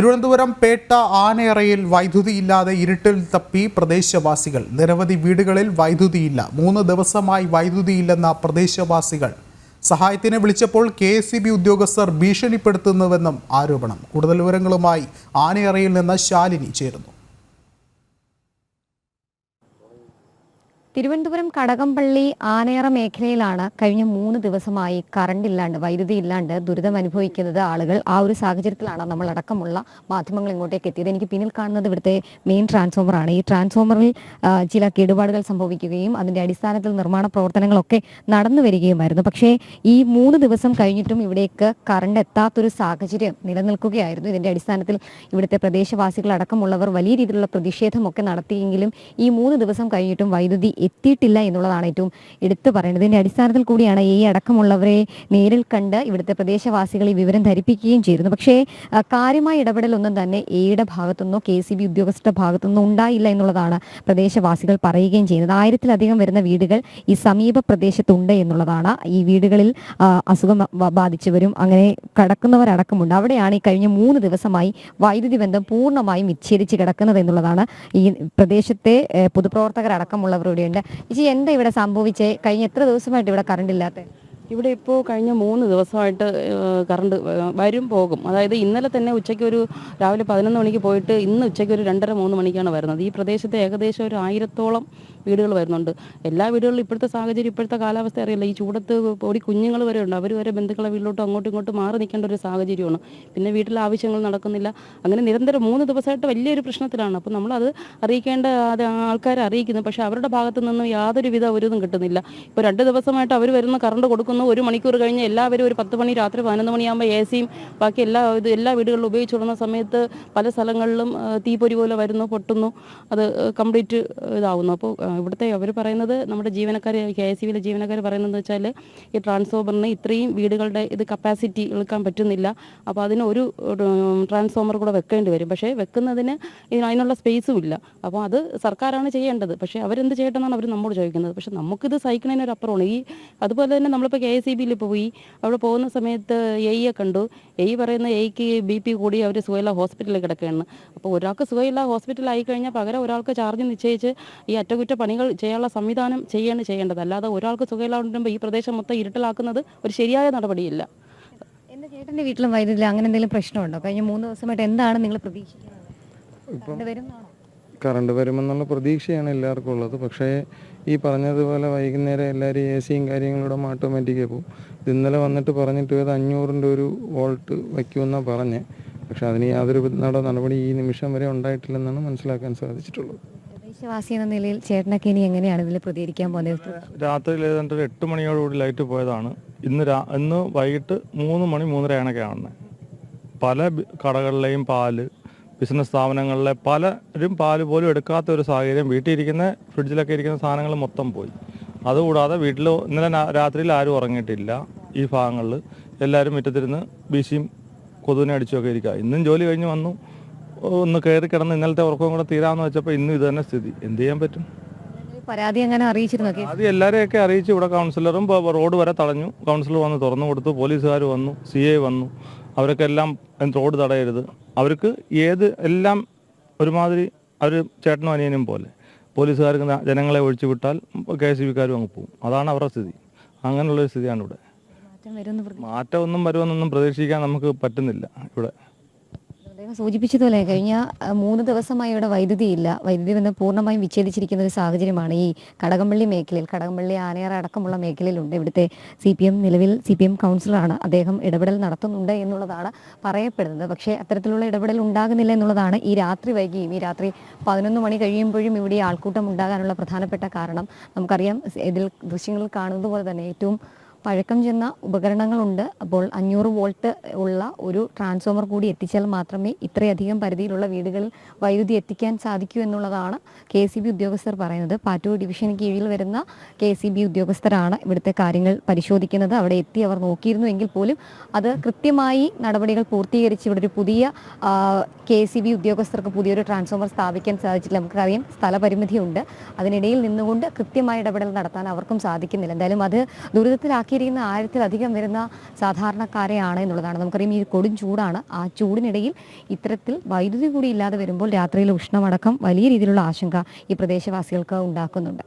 തിരുവനന്തപുരം പേട്ട ആനയറയിൽ വൈദ്യുതിയില്ലാതെ ഇരുട്ടിൽ തപ്പി പ്രദേശവാസികൾ. നിരവധി വീടുകളിൽ വൈദ്യുതിയില്ല മൂന്ന് ദിവസമായി വൈദ്യുതിയില്ലെന്ന പ്രദേശവാസികൾ. സഹായത്തിന് വിളിച്ചപ്പോൾ കെ എസ് ഉദ്യോഗസ്ഥർ ഭീഷണിപ്പെടുത്തുന്നുവെന്നും ആരോപണം. കൂടുതൽ വിവരങ്ങളുമായി ആനയറയിൽ നിന്ന് ശാലിനി ചേരുന്നു. തിരുവനന്തപുരം കടകംപള്ളി ആനയറ മേഖലയിലാണ് കഴിഞ്ഞ മൂന്ന് ദിവസമായി കറണ്ട് ഇല്ലാണ്ട് വൈദ്യുതി ഇല്ലാണ്ട് ദുരിതം അനുഭവിക്കുന്നത് ആളുകൾ. ആ ഒരു സാഹചര്യത്തിലാണ് നമ്മൾ അടക്കമുള്ള മാധ്യമങ്ങൾ ഇങ്ങോട്ടേക്ക് എത്തിയത്. എനിക്ക് പിന്നിൽ കാണുന്നത് ഇവിടുത്തെ മെയിൻ ട്രാൻസ്ഫോമറാണ് ഈ ട്രാൻസ്ഫോമറിൽ ചില കേടുപാടുകൾ സംഭവിക്കുകയും അതിന്റെ അടിസ്ഥാനത്തിൽ നിർമ്മാണ പ്രവർത്തനങ്ങളൊക്കെ നടന്നു വരികയുമായിരുന്നു. പക്ഷേ ഈ മൂന്ന് ദിവസം കഴിഞ്ഞിട്ടും ഇവിടേക്ക് കറണ്ട് എത്താത്തൊരു സാഹചര്യം നിലനിൽക്കുകയായിരുന്നു. ഇതിന്റെ അടിസ്ഥാനത്തിൽ ഇവിടുത്തെ പ്രദേശവാസികൾ അടക്കമുള്ളവർ വലിയ രീതിയിലുള്ള പ്രതിഷേധമൊക്കെ നടത്തിയെങ്കിലും ഈ മൂന്ന് ദിവസം കഴിഞ്ഞിട്ടും വൈദ്യുതി എത്തിയിട്ടില്ല എന്നുള്ളതാണ് ഏറ്റവും എടുത്തു പറയുന്നത് ഇതിന്റെ അടിസ്ഥാനത്തിൽ കൂടിയാണ് ഈ അടക്കമുള്ളവരെ നേരിൽ കണ്ട് ഇവിടുത്തെ പ്രദേശവാസികൾ ഈ വിവരം ധരിപ്പിക്കുകയും ചെയ്തിരുന്നു പക്ഷേ കാര്യമായ ഇടപെടലൊന്നും തന്നെ എയുടെ ഭാഗത്തുനിന്നോ കെ സി ബി ഉദ്യോഗസ്ഥരുടെ ഭാഗത്തുനിന്നോ ഉണ്ടായില്ല എന്നുള്ളതാണ് പ്രദേശവാസികൾ പറയുകയും ചെയ്യുന്നത്. ആയിരത്തിലധികം വരുന്ന വീടുകൾ ഈ സമീപ പ്രദേശത്തുണ്ട് എന്നുള്ളതാണ്. ഈ വീടുകളിൽ അസുഖം ബാധിച്ചവരും അങ്ങനെ കടക്കുന്നവരടക്കമുണ്ട്. അവിടെയാണ് ഈ കഴിഞ്ഞ മൂന്ന് ദിവസമായി വൈദ്യുതി ബന്ധം പൂർണമായും വിച്ഛേദിച്ച് കിടക്കുന്നത് എന്നുള്ളതാണ് ഈ പ്രദേശത്തെ പൊതുപ്രവർത്തകരടക്കമുള്ളവരുടെ ഉണ്ട് ചേച്ചി എന്താ ഇവിടെ സംഭവിച്ചേ? കഴിഞ്ഞ എത്ര ദിവസമായിട്ട് ഇവിടെ കറണ്ട് ഇല്ലാത്ത? ഇവിടെ ഇപ്പോൾ കഴിഞ്ഞ മൂന്ന് ദിവസമായിട്ട് കറണ്ട് വരും പോകും. അതായത് ഇന്നലെ തന്നെ ഉച്ചയ്ക്ക് ഒരു രാവിലെ പതിനൊന്ന് മണിക്ക് പോയിട്ട് ഇന്ന് ഉച്ചയ്ക്ക് ഒരു രണ്ടര മൂന്ന് മണിക്കാണ് വരുന്നത്. ഈ പ്രദേശത്ത് ഏകദേശം ഒരു ആയിരത്തോളം വീടുകൾ വരുന്നുണ്ട്. എല്ലാ വീടുകളിലും ഇപ്പോഴത്തെ സാഹചര്യം ഇപ്പോഴത്തെ കാലാവസ്ഥ അറിയില്ല. ഈ ചൂടത്ത് പൊടി കുഞ്ഞുങ്ങൾ വരെ ഉണ്ട്. അവർ വരെ ബന്ധുക്കളെ വീട്ടിലോട്ട് അങ്ങോട്ടും ഇങ്ങോട്ടും മാറി നിൽക്കേണ്ട ഒരു സാഹചര്യമാണ്. പിന്നെ വീട്ടിലെ ആവശ്യങ്ങൾ നടക്കുന്നില്ല. അങ്ങനെ നിരന്തരം മൂന്ന് ദിവസമായിട്ട് വലിയൊരു പ്രശ്നത്തിലാണ്. അപ്പോൾ നമ്മളത് അറിയിക്കേണ്ട അത് ആൾക്കാരെ അറിയിക്കുന്നു. പക്ഷേ അവരുടെ ഭാഗത്തു നിന്നും യാതൊരുവിധ ഒരു ഇതും കിട്ടുന്നില്ല. ഇപ്പോൾ രണ്ട് ദിവസമായിട്ട് അവർ വരുന്ന കറണ്ട് കൊടുക്കുന്നു ഒരു മണിക്കൂർ കഴിഞ്ഞ് എല്ലാവരും ഒരു പത്ത് മണി രാത്രി പതിനൊന്ന് മണിയാകുമ്പോൾ എ സിയും ബാക്കി എല്ലാ ഇത് എല്ലാ വീടുകളിലും ഉപയോഗിച്ച് തുടങ്ങുന്ന സമയത്ത് പല സ്ഥലങ്ങളിലും തീപ്പൊരി പോലെ വരുന്നു പൊട്ടുന്നു. അത് കംപ്ലീറ്റ് ഇതാവുന്നു. അപ്പോൾ ഇവിടുത്തെ അവർ പറയുന്നത് നമ്മുടെ ജീവനക്കാർ കെ എസ് സിയിലെ ജീവനക്കാർ പറയുന്നത് വെച്ചാൽ ഈ ട്രാൻസ്ഫോമറിന് ഇത്രയും വീടുകളുടെ ഇത് കപ്പാസിറ്റി എടുക്കാൻ പറ്റുന്നില്ല. അപ്പോൾ അതിന് ഒരു ട്രാൻസ്ഫോമർ കൂടെ വെക്കേണ്ടി വരും. പക്ഷേ വെക്കുന്നതിന് അതിനുള്ള സ്പേസും ഇല്ല. അപ്പോൾ അത് സർക്കാരാണ് ചെയ്യേണ്ടത്. പക്ഷേ അവരെന്ത് ചെയ്യട്ടെന്നാണ് അവർ നമ്മോട് ചോദിക്കുന്നത്. പക്ഷേ നമുക്കിത് സഹിക്കുന്നതിനൊരു അപ്പുറമാണ്. ഈ അതുപോലെ തന്നെ നമ്മളിപ്പോൾ കെ എസ് സി ബിയിൽ പോയി. അവിടെ പോകുന്ന സമയത്ത് എയ്യെ കണ്ടു. എയ് പറയുന്ന എയ്ക്ക് ബി പി കൂടി അവർ സുഖയില്ല ഹോസ്പിറ്റലിൽ കിടക്കുകയാണ്. അപ്പോൾ ഒരാൾക്ക് സുഖയില്ല ഹോസ്പിറ്റലായി കഴിഞ്ഞാൽ പകരം ഒരാൾക്ക് ചാർജ് നിശ്ചയിച്ച് ഈ അറ്റകുറ്റ പണികൾ ചെയ്യാനുള്ള സംവിധാനം ചെയ്യാണ് ചെയ്യേണ്ടത്. അല്ലാതെ ഒരാൾക്ക് സുഖയില്ലാണ്ടുമ്പോൾ ഈ പ്രദേശം മൊത്തം ഇരുട്ടിലാക്കുന്നത് ഒരു ശരിയായ നടപടിയില്ല. എന്റെ ചേട്ടന്റെ വീട്ടിലും വൈദ്യുതി അങ്ങനെ എന്തെങ്കിലും പ്രശ്നമുണ്ടോ? കഴിഞ്ഞ മൂന്ന് ദിവസമായിട്ട് എന്താണ് നിങ്ങൾ പ്രതീക്ഷിക്കുന്നത്? കറണ്ട് വരുമെന്നുള്ള പ്രതീക്ഷയാണ് എല്ലാവർക്കും ഉള്ളത്. പക്ഷേ ഈ പറഞ്ഞതുപോലെ വൈകുന്നേരം എല്ലാവരും എ സിയും കാര്യങ്ങളൂടെ ഓട്ടോമാറ്റിക്കായി പോകും. ഇത് ഇന്നലെ വന്നിട്ട് പറഞ്ഞിട്ട് ഇത് അഞ്ഞൂറിന്റെ ഒരു വോൾട്ട് വയ്ക്കുമെന്നാണ് പറഞ്ഞ്. പക്ഷെ അതിന് യാതൊരു നടപടി നടപടി ഈ നിമിഷം വരെ ഉണ്ടായിട്ടില്ലെന്നാണ് മനസ്സിലാക്കാൻ സാധിച്ചിട്ടുള്ളത്. പ്രദേശവാസി എന്ന നിലയിൽ ചേട്ടനൊക്കെ ഇനി എങ്ങനെയാണ് ഇതിൽ പ്രതികരിക്കാൻ പോകുന്നത്? രാത്രിയിൽ ഏതാണ്ട് ഒരു എട്ട് മണിയോടുകൂടി ലൈറ്റ് പോയതാണ്. ഇന്ന് രാ ഇന്ന് വൈകിട്ട് മൂന്ന് മണി മൂന്നരയാണ് കാണുന്നത്. പല കടകളിലെയും പാൽ ബിസിനസ് സ്ഥാപനങ്ങളിലെ പലരും പാൽ പോലും എടുക്കാത്ത ഒരു സാഹചര്യം. വീട്ടിലിരിക്കുന്ന ഫ്രിഡ്ജിലൊക്കെ ഇരിക്കുന്ന സാധനങ്ങൾ മൊത്തം പോയി. അതുകൂടാതെ വീട്ടിൽ ഇന്നലെ രാത്രിയിൽ ആരും ഉറങ്ങിയിട്ടില്ല ഈ ഭാഗങ്ങളിൽ. എല്ലാവരും മുറ്റത്തിരുന്ന് വീശിയും കൊതുവിനെ അടിച്ചുമൊക്കെ ഇരിക്കുക ഇന്നും ജോലി കഴിഞ്ഞ് വന്നു. ഒന്ന് കയറി കിടന്ന് ഇന്നലത്തെ ഉറക്കവും കൂടെ തീരാമെന്ന് വെച്ചപ്പോൾ ഇന്നും ഇത് തന്നെ സ്ഥിതി. എന്ത് ചെയ്യാൻ പറ്റും? പരാതി അങ്ങനെ അറിയിച്ചിരുന്നു? അത് എല്ലാവരെയൊക്കെ അറിയിച്ചു. ഇവിടെ കൗൺസിലറും റോഡ് വരെ തടഞ്ഞു. കൗൺസിലർ വന്ന് തുറന്നു കൊടുത്തു. പോലീസുകാർ വന്നു. സി വന്നു. അവരൊക്കെ എല്ലാം റോഡ് തടയരുത്. അവർക്ക് ഏത് എല്ലാം ഒരുമാതിരി അവർ ചേട്ടനും അനിയനും പോലെ. പോലീസുകാർക്ക് ജനങ്ങളെ ഒഴിച്ചു വിട്ടാൽ കെ എസ് ബിക്കാരും അങ്ങ് പോകും അതാണ് അവരുടെ സ്ഥിതി. അങ്ങനെയുള്ളൊരു സ്ഥിതിയാണ് ഇവിടെ. മാറ്റം ഒന്നും വരുമെന്നൊന്നും പ്രതീക്ഷിക്കാൻ നമുക്ക് പറ്റുന്നില്ല ഇവിടെ. അദ്ദേഹം സൂചിപ്പിച്ചതുപോലെ കഴിഞ്ഞ മൂന്ന് ദിവസമായി ഇവിടെ വൈദ്യുതി ഇല്ല. വൈദ്യുതി ബന്ധം പൂർണമായും വിച്ഛേദിച്ചിരിക്കുന്ന ഒരു സാഹചര്യമാണ് ഈ കടകംപള്ളി മേഖലയിൽ കടകംപള്ളി ആനയറ അടക്കമുള്ള മേഖലയിലുണ്ട് ഇവിടുത്തെ സി പി എം നിലവിൽ സി പി എം കൗൺസിലറാണ് അദ്ദേഹം ഇടപെടൽ നടത്തുന്നുണ്ട് എന്നുള്ളതാണ് പറയപ്പെടുന്നത്. പക്ഷേ അത്തരത്തിലുള്ള ഇടപെടൽ ഉണ്ടാകുന്നില്ല എന്നുള്ളതാണ് ഈ രാത്രി വൈകിയും ഈ രാത്രി പതിനൊന്ന് മണി കഴിയുമ്പോഴും ഇവിടെ ആൾക്കൂട്ടം ഉണ്ടാകാനുള്ള പ്രധാനപ്പെട്ട കാരണം. നമുക്കറിയാം ഇതിൽ ദൃശ്യങ്ങളിൽ കാണുന്നത് പോലെ തന്നെ ഏറ്റവും പഴക്കം ചെന്ന ഉപകരണങ്ങളുണ്ട്. അപ്പോൾ അഞ്ഞൂറ് വോൾട്ട് ഉള്ള ഒരു ട്രാൻസ്ഫോമർ കൂടി എത്തിച്ചാൽ മാത്രമേ ഇത്രയധികം പരിധിയിലുള്ള വീടുകളിൽ വൈദ്യുതി എത്തിക്കാൻ സാധിക്കൂ എന്നുള്ളതാണ് കെ സി ബി ഉദ്യോഗസ്ഥർ പറയുന്നത്. പാറ്റൂർ ഡിവിഷന് കീഴിൽ വരുന്ന കെ സി ബി ഉദ്യോഗസ്ഥരാണ് ഇവിടുത്തെ കാര്യങ്ങൾ പരിശോധിക്കുന്നത്. അവിടെ എത്തി അവർ നോക്കിയിരുന്നു എങ്കിൽ പോലും അത് കൃത്യമായി നടപടികൾ പൂർത്തീകരിച്ച് ഇവിടെ ഒരു പുതിയ കെ സി ബി ഉദ്യോഗസ്ഥർക്ക് പുതിയൊരു ട്രാൻസ്ഫോമർ സ്ഥാപിക്കാൻ സാധിച്ചില്ല നമുക്കറിയാം സ്ഥലപരിമിതിയുണ്ട്. അതിനിടയിൽ നിന്നുകൊണ്ട് കൃത്യമായ ഇടപെടൽ നടത്താൻ അവർക്കും സാധിക്കുന്നില്ല. എന്തായാലും അത് ദുരിതത്തിലാക്കി ആക്കിയിരിക്കുന്ന ആയിരത്തിലധികം വരുന്ന സാധാരണക്കാരെയാണ് എന്നുള്ളതാണ്. നമുക്കറിയാം ഈ കൊടും ചൂടാണ്. ആ ചൂടിനിടയിൽ ഇത്തരത്തിൽ വൈദ്യുതി കൂടി ഇല്ലാതെ വരുമ്പോൾ രാത്രിയിലെ ഉഷ്ണമടക്കം വലിയ രീതിയിലുള്ള ആശങ്ക ഈ പ്രദേശവാസികൾക്ക് ഉണ്ടാക്കുന്നുണ്ട്.